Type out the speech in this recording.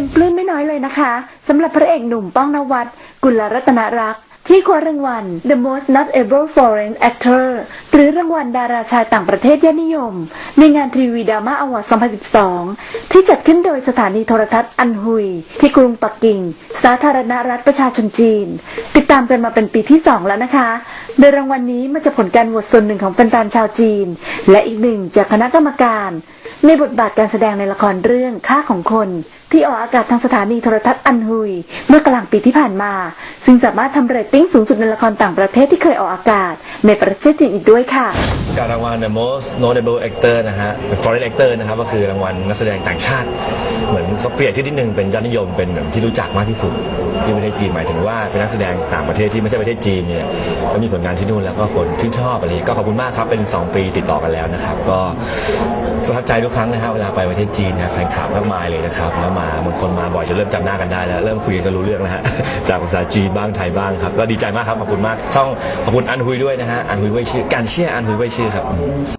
เป็นปลื้มไม่น้อยเลยนะคะสำหรับพระเอกหนุ่มป้องนวัดกุลรัตนรักษ์ ที่คว้ารางวัล The Most Notable Foreign Actor หรือรางวัลดาราชายต่างประเทศยอดนิยม ในงานทีวีดราม่าอวอร์ด2012 ที่จัดขึ้นโดยสถานีโทรทัศน์อันฮุย ที่กรุงปักกิ่ง สาธารณรัฐประชาชนจีน ติดตามกันมาเป็นปีที่ 2 แล้วนะคะ โดยรางวัลนี้มาจากผลการโหวตส่วนหนึ่งของแฟนๆชาวจีน และอีกหนึ่งจากคณะกรรมการ ในบทบาทการแสดงในละครเรื่องค่าของคนที่ออกอากาศทางสถานีโทรทัศน์อันฮุย เมื่อกลางปีที่ผ่านมา ซึ่งสามารถทำเรตติ้งสูงสุดในละครต่างประเทศที่เคยออกอากาศ ในประเทศจีนอีกด้วยค่ะ การรางวัล The Most Notable Actor นะฮะ Foreign Actor นะครับก็คือรางวัลนักแสดงต่างชาติ เหมือนเขาเปลี่ยนที่นิดนึงเป็นยอดนิยมเป็นแบบที่รู้จักมากที่สุดที่ประเทศจีนหมายถึงว่าเป็นนักแสดงต่างประเทศที่ไม่ใช่ประเทศจีนเนี่ยก็มีผลงานที่นู่นแล้วก็คนชื่นชอบอะไรอย่างนี้ก็ขอบคุณมากครับเป็น 2 ปีติดต่อกันแล้วนะครับ ก็ประทับใจทุกครั้งนะฮะเวลาไปประเทศจีนนะแฟนคลับมากมายเลยนะครับแล้วมาบางคนมาบ่อยจนเริ่มจำหน้ากันได้แล้วเริ่มคุยกันรู้เรื่องแล้วฮะจากภาษาจีนบ้างไทยบ้างครับก็ดีใจมากครับขอบคุณมากช่องขอบคุณอันฮุยด้วยนะฮะอันฮุยเว่ยชื่อการเชียอันฮุยเว่ยชื่อครับ